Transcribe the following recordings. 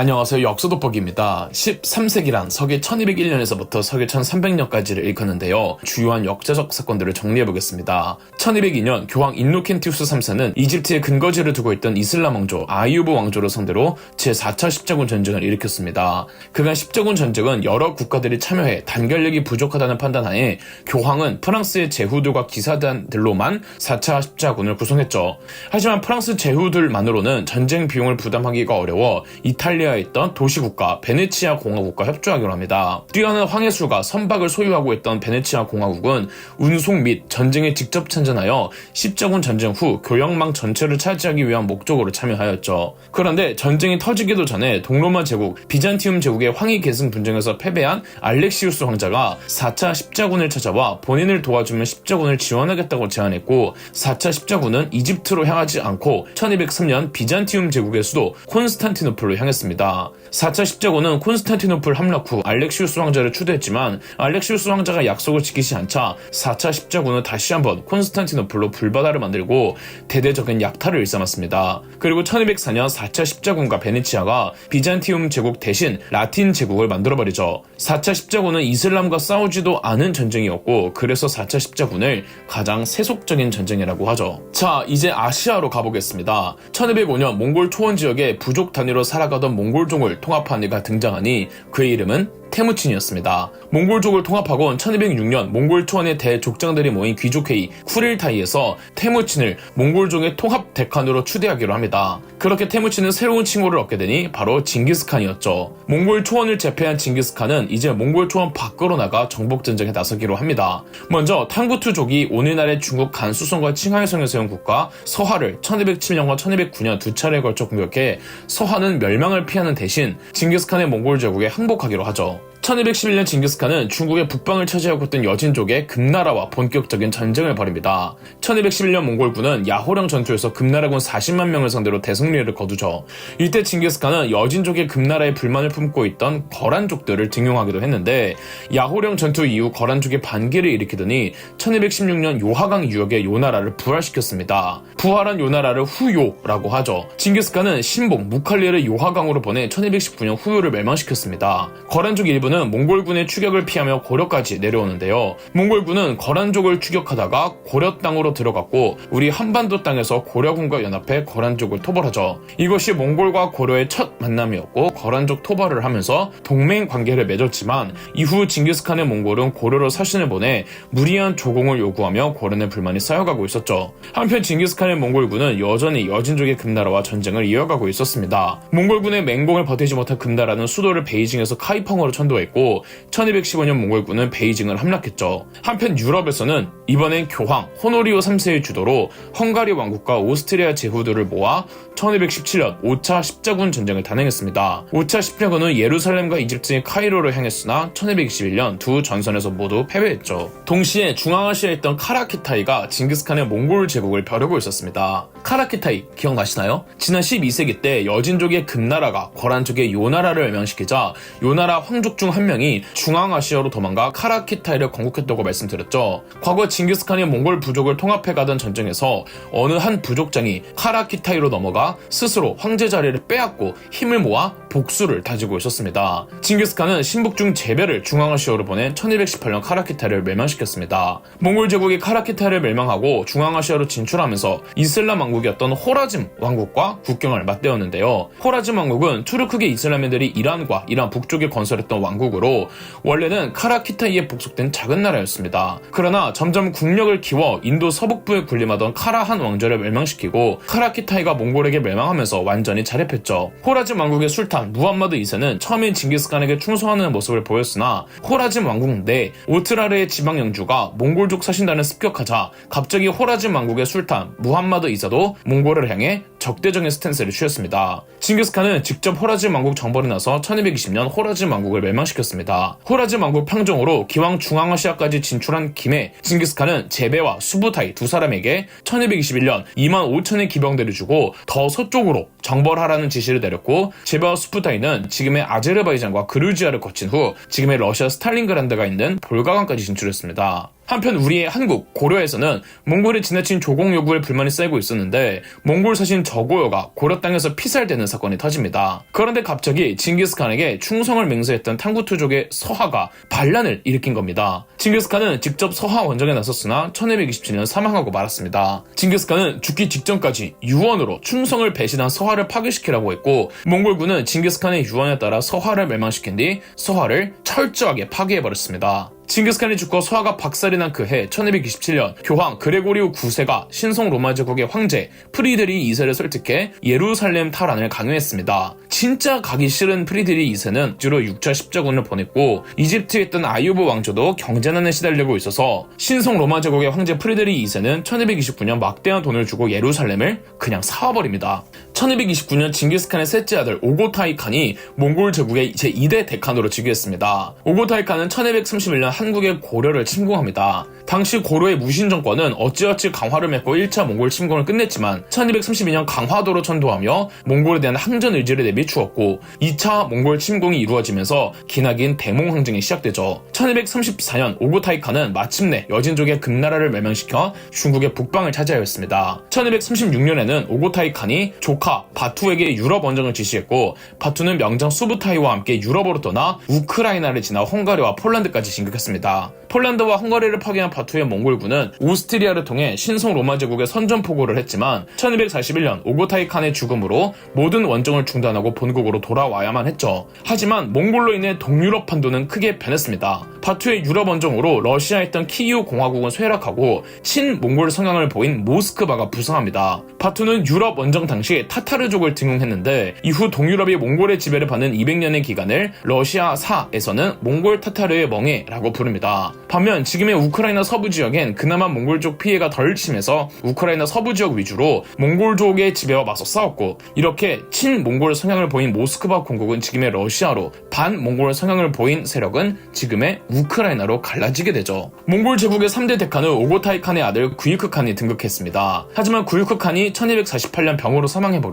안녕하세요. 역사돋보기입니다. 13세기란 서기 1201년에서부터 서기 1300년까지를 일컫는데요. 주요한 역사적 사건들을 정리해보겠습니다. 1202년 교황 인노켄티우스 3세는 이집트에 근거지를 두고 있던 이슬람 왕조 아이유브 왕조를 상대로 제4차 십자군 전쟁을 일으켰습니다. 그간 십자군 전쟁은 여러 국가들이 참여해 단결력이 부족하다는 판단하에 교황은 프랑스의 제후들과 기사단들로만 4차 십자군을 구성했죠. 하지만 프랑스 제후들만으로는 전쟁 비용을 부담하기가 어려워 이탈리아 에 있던 도시국가 베네치아 공화국과 협조하기로 합니다. 뛰어난 황해수가 선박을 소유하고 있던 베네치아 공화국은 운송 및 전쟁에 직접 참전하여 십자군 전쟁 후 교역망 전체를 차지하기 위한 목적으로 참여하였죠. 그런데 전쟁이 터지기도 전에 동로마 제국, 비잔티움 제국의 황희 계승 분쟁에서 패배한 알렉시우스 황자가 4차 십자군을 찾아와 본인을 도와주면 십자군을 지원하겠다고 제안했고 4차 십자군은 이집트로 향하지 않고 1203년 비잔티움 제국의 수도 콘스탄티노플로 향했습니다. 4차 십자군은 콘스탄티노플 함락 후 알렉시우스 황자를 추대했지만 알렉시우스 황자가 약속을 지키지 않자 4차 십자군은 다시 한번 콘스탄티노플로 불바다를 만들고 대대적인 약탈을 일삼았습니다. 그리고 1204년 4차 십자군과 베네치아가 비잔티움 제국 대신 라틴 제국을 만들어버리죠. 4차 십자군은 이슬람과 싸우지도 않은 전쟁이었고 그래서 4차 십자군을 가장 세속적인 전쟁이라고 하죠. 자 이제 아시아로 가보겠습니다. 1205년 몽골 초원 지역에 부족 단위로 살아가던 몽골 종을 통합한 이가 등장하니 그의 이름은 테무친이었습니다. 몽골족을 통합하곤 1206년 몽골 초원의 대족장들이 모인 귀족회의 쿠릴타이에서 테무친을 몽골족의 통합 대칸으로 추대하기로 합니다. 그렇게 테무친은 새로운 칭호를 얻게 되니 바로 징기스칸이었죠. 몽골 초원을 제패한 징기스칸은 이제 몽골 초원 밖으로 나가 정복 전쟁에 나서기로 합니다. 먼저 탕구투족이 오늘날의 중국 간수성과 칭하이성에 세운 국가 서하를 1207년과 1209년 두 차례에 걸쳐 공격해 서하는 멸망을 피하는 대신 징기스칸의 몽골 제국에 항복하기로 하죠. 1211년 징기스칸은 중국의 북방을 차지하고 있던 여진족의 금나라와 본격적인 전쟁을 벌입니다. 1211년 몽골군은 야호령 전투에서 금나라군 40만 명을 상대로 대승리를 거두죠. 이때 징기스칸은 여진족의 금나라에 불만을 품고 있던 거란족들을 등용하기도 했는데 야호령 전투 이후 거란족의 반기를 일으키더니 1216년 요하강 유역의 요나라를 부활시켰습니다. 부활한 요나라를 후요라고 하죠. 징기스칸은 신복 무칼리를 요하강으로 보내 1219년 후요를 멸망시켰습니다. 거란족 일부는 몽골군의 추격을 피하며 고려까지 내려오는데요. 몽골군은 거란족을 추격하다가 고려 땅으로 들어갔고 우리 한반도 땅에서 고려군과 연합해 거란족을 토벌하죠. 이것이 몽골과 고려의 첫 만남이었고 거란족 토벌을 하면서 동맹 관계를 맺었지만 이후 징기스칸의 몽골은 고려로 사신을 보내 무리한 조공을 요구하며 고려의 불만이 쌓여가고 있었죠. 한편 징기스칸의 몽골군은 여전히 여진족의 금나라와 전쟁을 이어가고 있었습니다. 몽골군의 맹공을 버티지 못한 금나라는 수도를 베이징에서 카이펑으로 천도 했고 1215년 몽골군은 베이징을 함락했죠. 한편 유럽에서는 이번엔 교황 호노리오 3세의 주도로 헝가리 왕국과 오스트리아 제후들을 모아 1217년 5차 십자군 전쟁을 단행했습니다. 5차 십자군은 예루살렘과 이집트의 카이로를 향했으나 1221년 두 전선에서 모두 패배했죠. 동시에 중앙아시아에 있던 카라키타이가 징기스칸의 몽골 제국을 벼르고 있었습니다. 카라키타이 기억나시나요? 지난 12세기 때 여진족의 금나라가 거란족의 요나라를 멸망시키자 요나라 황족 중한 명이 중앙아시아로 도망가 카라키타이를 건국했다고 말씀드렸죠. 과거 징기스칸이 몽골 부족을 통합해가던 전쟁에서 어느 한 부족장이 카라키타이로 넘어가 스스로 황제 자리를 빼앗고 힘을 모아 복수를 다지고 있었습니다. 징기스칸은 신북중 제베를 중앙아시아로 보내 1218년 카라키타이를 멸망시켰습니다. 몽골 제국이 카라키타이를 멸망하고 중앙아시아로 진출하면서 이슬람 왕국이었던 호라즘 왕국과 국경을 맞대었는데요. 호라즘 왕국은 투르크계 이슬람인들이 이란과 이란 북쪽에 건설했던 왕국으로 원래는 카라키타이에 복속된 작은 나라였습니다. 그러나 점점 국력을 키워 인도 서북부에 군림하던 카라한 왕조를 멸망시키고 카라키타이가 몽골에게 멸망하면서 완전히 자립했죠. 호라즘 왕국의 술탄 무함마드 2세는 처음엔 징기스칸에게 충성하는 모습을 보였으나 호라즘 왕국 내 오트라르의 지방 영주가 몽골족 사신단을 습격하자 갑자기 호라즘 왕국의 술탄 무함마드 2세도 몽골을 향해 적대적인 스탠스를 취했습니다. 징기스칸은 직접 호라즘 왕국 정벌에 나서 1220년 호라즘 왕국을 멸망시켰습니다. 호라즘 왕국 평정으로 기왕 중앙아시아까지 진출한 김에 징기스칸은 제베와 수부타이 두 사람에게 1221년 2만 5천의 기병대를 주고 더 서쪽으로 정벌하라는 지시를 내렸고 제베와 수부타이는 지금의 아제르바이잔과 그루지아를 거친 후 지금의 러시아 스탈린그란드가 있는 볼가강까지 진출했습니다. 한편 우리의 한국, 고려에서는 몽골의 지나친 조공 요구에 불만이 쌓이고 있었는데 몽골 사신 저고요가 고려 땅에서 피살되는 사건이 터집니다. 그런데 갑자기 징기스칸에게 충성을 맹세했던 탕구투족의 서하가 반란을 일으킨 겁니다. 징기스칸은 직접 서하 원정에 나섰으나 1227년 사망하고 말았습니다. 징기스칸은 죽기 직전까지 유언으로 충성을 배신한 서하를 파괴시키라고 했고 몽골군은 징기스칸의 유언에 따라 서하를 멸망시킨 뒤 서하를 철저하게 파괴해버렸습니다. 징기스칸이 죽고 서하가 박살이 난 그 해 1227년 교황 그레고리우 9세가 신성 로마 제국의 황제 프리드리 2세를 설득해 예루살렘 탈환을 강요했습니다. 진짜 가기 싫은 프리드리 2세는 주로 6차 십자군을 보냈고 이집트에 있던 아유브 왕조도 경제난에 시달리고 있어서 신성 로마 제국의 황제 프리드리 2세는 1229년 막대한 돈을 주고 예루살렘을 그냥 사와버립니다. 1229년 징기스칸의 셋째 아들 오고타이 칸이 몽골 제국의 제2대 대칸으로 즉위했습니다. 오고타이 칸은 1231년 한국의 고려를 침공합니다. 당시 고려의 무신 정권은 어찌어찌 강화를 맺고 1차 몽골 침공을 끝냈지만 1232년 강화도로 천도하며 몽골에 대한 항전 의지를 내비추었고 2차 몽골 침공이 이루어지면서 기나긴 대몽 항쟁이 시작되죠. 1234년 오고타이 칸은 마침내 여진족의 금나라를 멸망시켜 중국의 북방을 차지하였습니다. 1236년에는 오고타이 칸이 조카 바투에게 유럽 원정을 지시했고 바투는 명장 수부타이와 함께 유럽으로 떠나 우크라이나를 지나 헝가리와 폴란드까지 진격했습니다. 폴란드와 헝가리를 파괴한 바투의 몽골군은 오스트리아를 통해 신성 로마 제국에 선전포고를 했지만 1241년 오고타이 칸의 죽음으로 모든 원정을 중단하고 본국으로 돌아와야만 했죠. 하지만 몽골로 인해 동유럽 판도는 크게 변했습니다. 바투의 유럽 원정으로 러시아에 있던 키이우 공화국은 쇠락하고 친몽골 성향을 보인 모스크바가 부상합니다. 바투는 유럽 원정 당시 타타르족을 등용했는데 이후 동유럽이 몽골의 지배를 받는 200년의 기간을 러시아 사에서는 몽골 타타르의 멍해라고 부릅니다. 반면 지금의 우크라이나 서부 지역엔 그나마 몽골족 피해가 덜 심해서 우크라이나 서부 지역 위주로 몽골족의 지배와 맞서 싸웠고 이렇게 친몽골 성향을 보인 모스크바 공국은 지금의 러시아로 반몽골 성향을 보인 세력은 지금의 우크라이나로 갈라지게 되죠. 몽골 제국의 3대 대칸은 오고타이 칸의 아들 구이크 칸이 등극했습니다. 하지만 구이크 칸이 1248년 병으로 사망해버렸고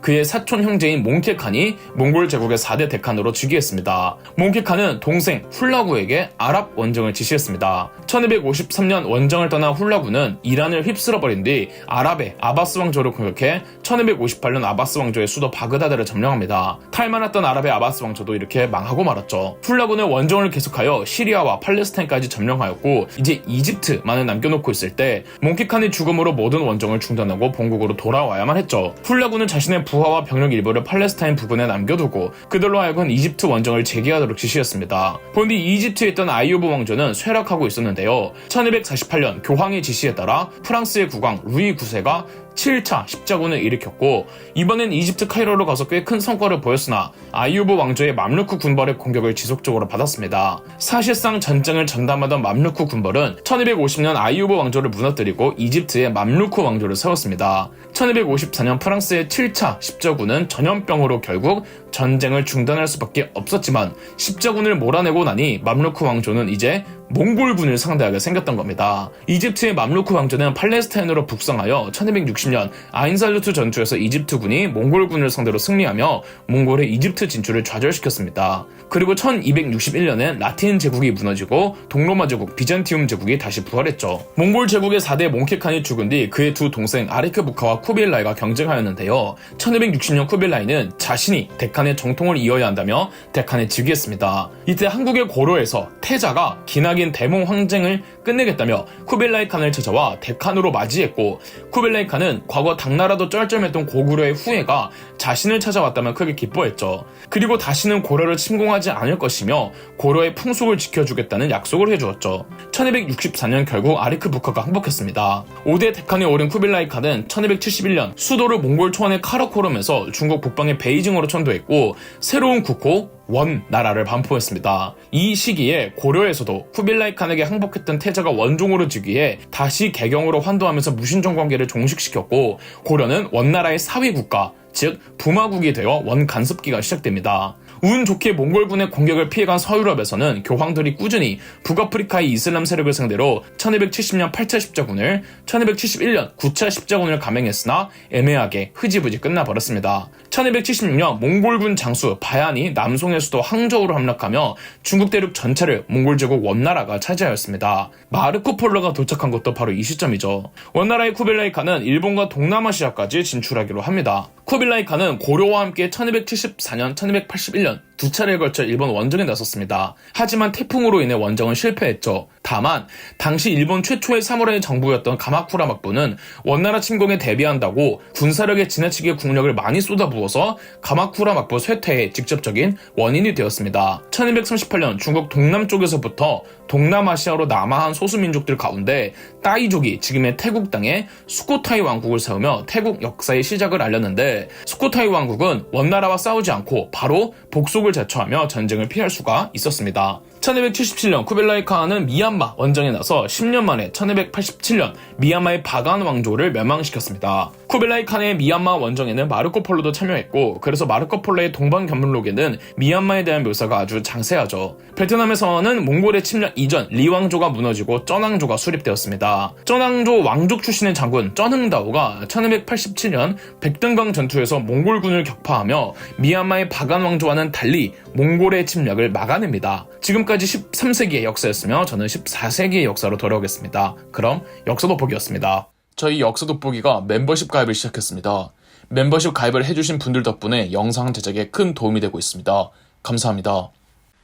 그의 사촌 형제인 몽케 칸이 몽골 제국의 4대 대칸으로 즉위했습니다. 몽케 칸은 동생 훌라구에게 아랍 원정을 지시했습니다. 1253년 원정을 떠난 훌라구는 이란을 휩쓸어버린 뒤 아랍의 아바스 왕조를 공격해 1258년 아바스 왕조의 수도 바그다드를 점령합니다. 탈만했던 아랍의 아바스 왕조도 이렇게 망하고 말았죠. 훌라구는 원정을 계속하여 시리아와 팔레스타인까지 점령하였고 이제 이집트만을 남겨놓고 있을 때 몽키칸의 죽음으로 모든 원정을 중단하고 본국으로 돌아와야만 했죠. 훌라구는 자신의 부하와 병력 일부를 팔레스타인 부근에 남겨두고 그들로 하여금 이집트 원정을 재개하도록 지시했습니다. 본디 이집트에 있던 아이오브 왕조는 쇠락하고 있었는데요. 1248년 교황의 지시에 따라 프랑스의 국왕 루이 9세가 7차 십자군을 일으켰고 이번엔 이집트 카이로로 가서 꽤 큰 성과를 보였으나 아이유브 왕조의 맘루크 군벌의 공격을 지속적으로 받았습니다. 사실상 전쟁을 전담하던 맘루크 군벌은 1250년 아이유브 왕조를 무너뜨리고 이집트의 맘루크 왕조를 세웠습니다. 1254년 프랑스의 7차 십자군은 전염병으로 결국 전쟁을 중단할 수밖에 없었지만 십자군을 몰아내고 나니 맘루크 왕조는 이제 몽골군을 상대하게 생겼던 겁니다. 이집트의 맘루크 왕조는 팔레스타인으로 북상하여 1260년 아인살루트 전투에서 이집트군이 몽골군을 상대로 승리하며 몽골의 이집트 진출을 좌절시켰습니다. 그리고 1261년엔 라틴 제국이 무너지고 동로마 제국, 비잔티움 제국이 다시 부활했죠. 몽골 제국의 4대 몽케칸이 죽은 뒤 그의 두 동생 아리크 부카와 쿠빌라이가 경쟁하였는데요. 1260년 쿠빌라이는 자신이 데칸의 정통을 이어야 한다며 데칸에 즉위했습니다. 이때 한국의 고려에서 태자가 기나긴 대몽 황쟁을 끝내겠다며 쿠빌라이 칸을 찾아와 데칸으로 맞이했고 쿠빌라이 칸은 과거 당나라도 쩔쩔맸던 고구려의 후예가 자신을 찾아왔다면 크게 기뻐했죠. 그리고 다시는 고려를 침공하지 않을 것이며 고려의 풍속을 지켜주겠다는 약속을 해주었죠. 1264년 결국 아리크 부카가 항복했습니다. 5대 데칸에 오른 쿠빌라이 칸은 1271년 수도를 몽골 초원의 카라코름에서 중국 북방의 베이징으로 천도했고 새로운 국호 원 나라를 반포했습니다. 이 시기에 고려에서도 쿠빌라이 칸에게 항복했던 태자가 원종으로 즉위해 다시 개경으로 환도하면서 무신정 관계를 종식시켰고 고려는 원나라의 사위 국가 즉 부마국이 되어 원간섭기가 시작됩니다. 운 좋게 몽골군의 공격을 피해간 서유럽에서는 교황들이 꾸준히 북아프리카의 이슬람 세력을 상대로 1270년 8차 십자군을 1271년 9차 십자군을 감행했으나 애매하게 흐지부지 끝나버렸습니다. 1276년 몽골군 장수 바얀이 남송의 수도 항저우로 함락하며 중국 대륙 전체를 몽골 제국 원나라가 차지하였습니다. 마르코 폴로가 도착한 것도 바로 이 시점이죠. 원나라의 쿠빌라이 칸은 일본과 동남아시아까지 진출하기로 합니다. 쿠빌라이 칸은 고려와 함께 1274년, 1281년 人。 두 차례에 걸쳐 일본 원정에 나섰습니다. 하지만 태풍으로 인해 원정은 실패했죠. 다만 당시 일본 최초의 사무라이 정부였던 가마쿠라 막부는 원나라 침공에 대비한다고 군사력에 지나치게 국력을 많이 쏟아부어서 가마쿠라 막부 쇠퇴의 직접적인 원인이 되었습니다. 1238년 중국 동남쪽에서부터 동남아시아로 남하한 소수민족들 가운데 따이족이 지금의 태국 땅에 수코타이 왕국을 세우며 태국 역사의 시작을 알렸는데 수코타이 왕국은 원나라와 싸우지 않고 바로 복속을 자처하며 전쟁을 피할 수가 있었습니다. 1277년 쿠벨라이 칸은 미얀마 원정에 나서 10년 만에 1287년 미얀마의 바간 왕조를 멸망시켰습니다. 쿠벨라이 칸의 미얀마 원정에는 마르코 폴로도 참여했고 그래서 마르코 폴로의 동방 견문록에는 미얀마에 대한 묘사가 아주 장세하죠. 베트남에서는 몽골의 침략 이전 리왕조가 무너지고 쩌낭조가 수립되었습니다. 쩌낭조 왕족 출신의 장군 쩌능다오가 1287년 백등강 전투에서 몽골군을 격파하며 미얀마의 바간 왕조와는 달리 몽골의 침략을 막아냅니다. 지금까지 13세기의 역사였으며 저는 14세기의 역사로 돌아오겠습니다. 그럼 역사 돋보기였습니다. 저희 역사 돋보기가 멤버십 가입을 시작했습니다. 멤버십 가입을 해주신 분들 덕분에 영상 제작에 큰 도움이 되고 있습니다. 감사합니다.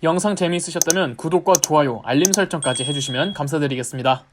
영상 재미있으셨다면 구독과 좋아요, 알림 설정까지 해주시면 감사드리겠습니다.